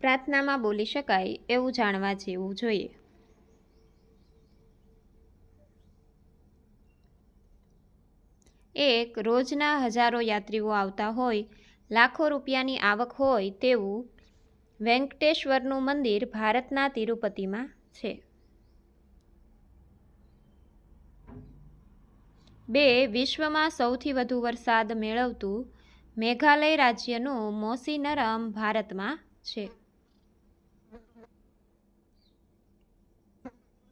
પ્રાર્થનામાં બોલી શકાય એવું જાણવા જેવું જોઈએ. એક, રોજના હજારો યાત્રીઓ આવતા હોય, લાખો રૂપિયાની આવક હોય તેવું વેંકટેશ્વરનું મંદિર ભારતના તિરુપતિમાં છે. બે, વિશ્વમાં સૌથી વધુ વરસાદ મેળવતું મેઘાલય રાજ્યનું મોસીનરમ ભારતમાં છે.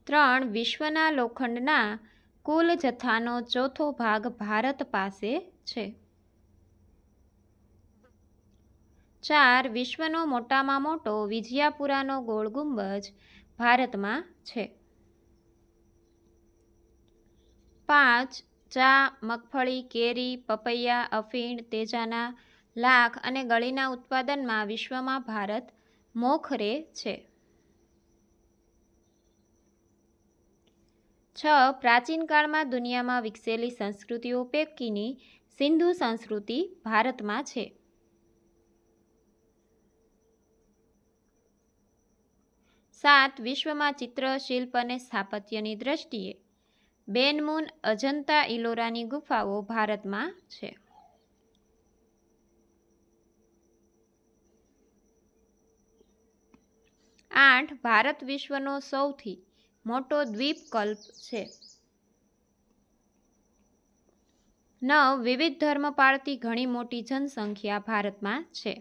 ત્રણ વિશ્વના લોખંડના કુલ જથ્થાનો ચોથો ભાગ ભારત પાસે છે. ચાર વિશ્વનો મોટામાં મોટો વિજયાપુરાનો ગોળ ગુંબજ ભારતમાં છે. પાંચ ચા, મગફળી, કેરી, પપૈયા, અફીણ, તેજાના લાખ અને ગળીના ઉત્પાદનમાં વિશ્વમાં ભારત મોખરે છે. છ, પ્રાચીન કાળમાં દુનિયામાં વિકસેલી સંસ્કૃતિઓ પૈકીની સિંધુ સંસ્કૃતિ ભારતમાં છે. સાત, વિશ્વમાં ચિત્ર, શિલ્પ અને સ્થાપત્યની દ્રષ્ટિએ બેનમૂન અજંતા ઇલોરાની ગુફાઓ ભારતમાં છે. આઠ, ભારત વિશ્વનો સૌથી મોટો દ્વીપકલ્પ છે. નવ વિવિધ ધર્મ પાળતી ઘણી મોટી જનસંખ્યા ભારતમાં છે.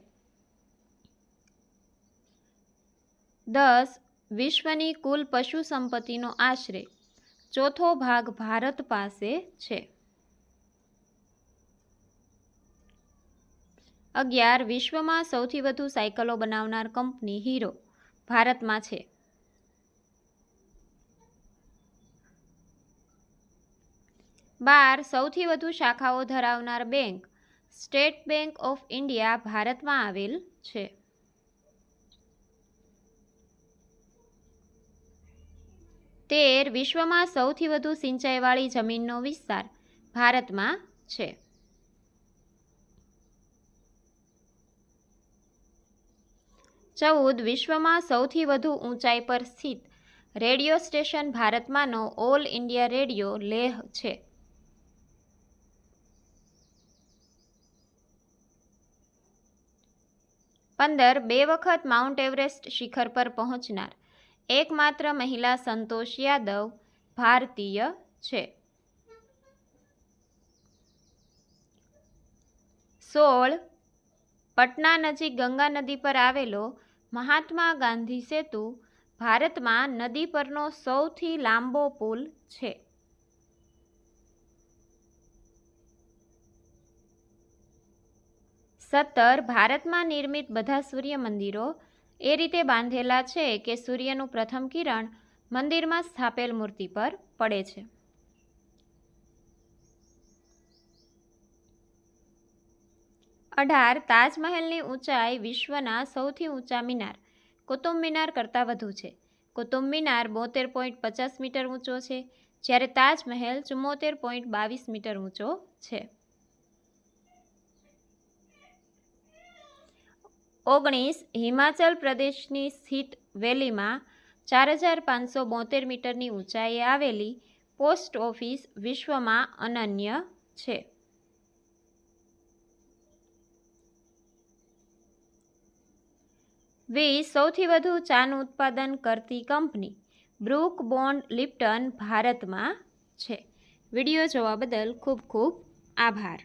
દસ, વિશ્વની કુલ પશુ સંપત્તિનો આશરે ચોથો ભાગ ભારત પાસે છે. અગિયાર, વિશ્વમાં સૌથી વધુ સાયકલો બનાવનાર કંપની હીરો ભારતમાં છે. બાર સૌથી વધુ શાખાઓ ધરાવનાર bank State Bank of India ભારતમાં આવેલ છે. તેર વિશ્વમાં સૌથી વધુ સિંચાઈવાળી જમીનનો વિસ્તાર ભારતમાં છે. ચૌદ વિશ્વમાં સૌથી વધુ ઊંચાઈ પર સ્થિત રેડિયો સ્ટેશન ભારતમાંનો ઓલ ઇન્ડિયા રેડિયો લેહ છે. પંદર, બે વખત માઉન્ટ એવરેસ્ટ શિખર પર પહોંચનાર. એકમાત્ર મહિલા સંતોષ યાદવ ભારતીય છે. સોળ, પટના નજીક ગંગા નદી પર આવેલો મહાત્મા ગાંધી સેતુ ભારતમાં નદી પરનો સૌથી લાંબો પુલ છે. સત્તર ભારતમાં નિર્મિત બધા સૂર્ય મંદિરો, એ રીતે બાંધેલા છે કે સૂર્યનું પ્રથમ કિરણ મંદિરમાં સ્થાપેલ મૂર્તિ પર પડે છે. અઢાર તાજમહેલની ઊંચાઈ વિશ્વના સૌથી ઊંચા મિનાર, કુતુબ મિનાર કરતાં વધુ છે. કુતુબ મિનાર બોતેર પોઈન્ટ પચાસ મીટર ઊંચો છે, જ્યારે તાજમહેલ ચુમ્મોતેર પોઈન્ટ બાવીસ મીટર ઊંચો છે. ઓગણીસ હિમાચલ પ્રદેશની સ્થિત વેલીમાં ચાર હજાર પાંચસો બોતેર મીટરની ઊંચાઈએ આવેલી પોસ્ટ ઓફિસ વિશ્વમાં અનન્ય છે. વીસ સૌથી વધુ ચાનું ઉત્પાદન કરતી કંપની બ્રુક બોન્ડ લિપ્ટન ભારતમાં છે. વીડિયો જોવા બદલ ખૂબ ખૂબ આભાર.